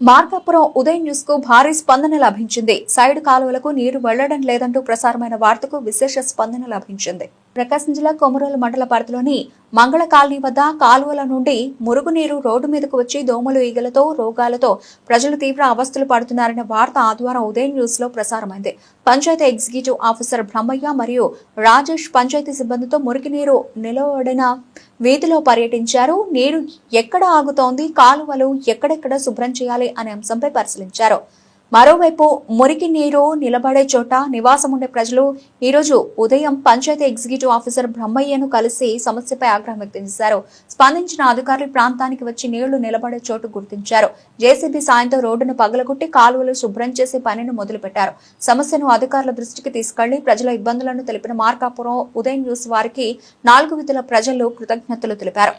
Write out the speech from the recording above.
మార్కాపురం ఉదయం న్యూస్కు భారీ స్పందన లభించింది. సైడ్ కాలువలకు నీరు వెళ్ళడం లేదంటూ ప్రసారమైన వార్తకు విశేష స్పందన లభించింది. ప్రకాశం జిల్లా కొమరోలు మండల పరిధిలోని మంగళ కాలనీ వద్ద కాలువల నుండి మురుగునీరు రోడ్డు మీదకు వచ్చి దోమలు ఈగలతో రోగాలతో ప్రజలు తీవ్ర అవస్థలు పడుతున్నారనే వార్త ఆదివారం ఉదయం న్యూస్లో ప్రసారమైంది. పంచాయతీ ఎగ్జిక్యూటివ్ ఆఫీసర్ బ్రహ్మయ్య మరియు రాజేష్ పంచాయతీ సిబ్బందితో మురుగునీరు నిలవడిన వీధిలో పర్యటించారు. నీరు ఎక్కడ ఆగుతోంది? కాలువలు ఎక్కడెక్కడ శుభ్రం చేయాలి అనే అంశంపై పరిశీలించారు. మరోవైపు మురికి నీరు నిలబడే చోట నివాసం ఉండే ప్రజలు ఈరోజు ఉదయం పంచాయతీ ఎగ్జిక్యూటివ్ ఆఫీసర్ బ్రహ్మయ్యను కలిసి సమస్యపై ఆగ్రహం వ్యక్తం చేశారు. స్పందించిన అధికారులు ప్రాంతానికి వచ్చి నీళ్ళు నిలబడే చోటు గుర్తించారు. జేసీబీ సాయంతో రోడ్డును పగలగొట్టి కాలువలు శుభ్రం చేసే పనిని మొదలుపెట్టారు. సమస్యను అధికారుల దృష్టికి తీసుకెళ్ళి ప్రజల ఇబ్బందులను తెలిపిన మార్కాపురం ఉదయం న్యూస్ వారికి నాలుగు విధుల ప్రజలు కృతజ్ఞతలు తెలిపారు.